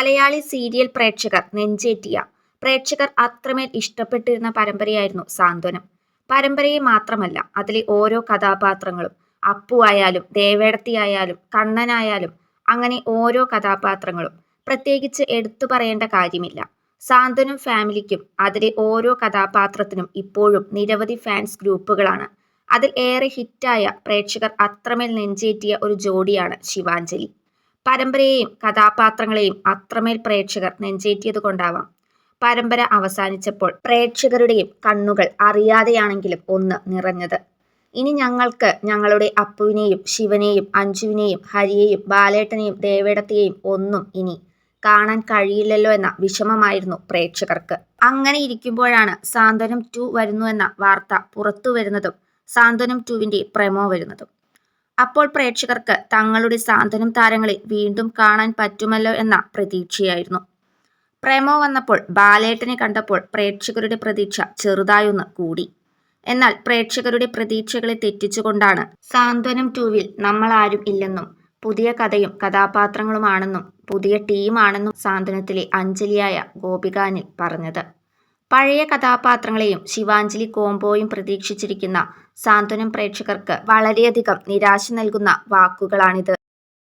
Malayali serial പ്രേക്ഷകർ നെഞ്ചേറ്റിയ. പ്രേക്ഷകർ അത്രമേൽ ഇഷ്ടപ്പെട്ടിരുന്ന പരമ്പരയായിരുന്നു സാന്ത്വനം. പരമ്പരയെ മാത്രമല്ല അതിലെ ഓരോ കഥാപാത്രങ്ങളും അപ്പു ആയാലും ദേവേടത്തി ആയാലും കണ്ണനായാലും അങ്ങനെ ഓരോ കഥാപാത്രങ്ങളും. പ്രത്യേകിച്ച് എടുത്തു പറയേണ്ട കാര്യമില്ല. സാന്ത്വനം ഫാമിലിക്കും അതിലെ ഓരോ കഥാപാത്രത്തിനും ഇപ്പോഴും നിരവധി ഫാൻസ് ഗ്രൂപ്പുകളാണ്. അതിൽ ഏറെ ഹിറ്റായ പ്രേക്ഷകർ അത്രമേൽ നെഞ്ചേറ്റിയ ഒരു ജോഡിയാണ് ശിവാഞ്ജലി. പരമ്പരയെയും കഥാപാത്രങ്ങളെയും അത്രമേൽ പ്രേക്ഷകർ നെഞ്ചേറ്റിയത് കൊണ്ടാവാം. പരമ്പര അവസാനിച്ചപ്പോൾ പ്രേക്ഷകരുടെയും കണ്ണുകൾ അറിയാതെയാണെങ്കിലും ഒന്ന് നിറഞ്ഞത്. ഇനി ഞങ്ങൾക്ക് ഞങ്ങളുടെ അപ്പുവിനെയും ശിവനെയും അഞ്ജുവിനെയും ഹരിയെയും ബാലേട്ടനെയും ദേവേടത്തെയും ഒന്നും ഇനി കാണാൻ കഴിയില്ലല്ലോ എന്ന വിഷമമായിരുന്നു പ്രേക്ഷകർക്ക്. അങ്ങനെ ഇരിക്കുമ്പോഴാണ് സാന്ത്വനം ടു വരുന്നു എന്ന വാർത്ത പുറത്തു വരുന്നതും സാന്ത്വനം ടുവിന്റെ പ്രമോ വരുന്നതും. അപ്പോൾ പ്രേക്ഷകർക്ക് തങ്ങളുടെ സാന്ത്വനം താരങ്ങളെ വീണ്ടും കാണാൻ പറ്റുമല്ലോ എന്ന പ്രതീക്ഷയായിരുന്നു. പ്രേമോ വന്നപ്പോൾ ബാലേട്ടനെ കണ്ടപ്പോൾ പ്രേക്ഷകരുടെ പ്രതീക്ഷ ചെറുതായൊന്ന് കൂടി. എന്നാൽ പ്രേക്ഷകരുടെ പ്രതീക്ഷകളെ തെറ്റിച്ചുകൊണ്ടാണ് സാന്ത്വനം ടൂവിൽ നമ്മൾ ആരും ഇല്ലെന്നും പുതിയ കഥയും കഥാപാത്രങ്ങളുമാണെന്നും പുതിയ ടീമാണെന്നും സാന്ത്വനത്തിലെ അഞ്ജലിയായ ഗോപികാനിൽ പറഞ്ഞത്. പഴയ കഥാപാത്രങ്ങളെയും ശിവാഞ്ജലി കോംബോയും പ്രതീക്ഷിച്ചിരിക്കുന്ന സാന്ത്വനം പ്രേക്ഷകർക്ക് വളരെയധികം നിരാശ നൽകുന്ന വാക്കുകളാണിത്.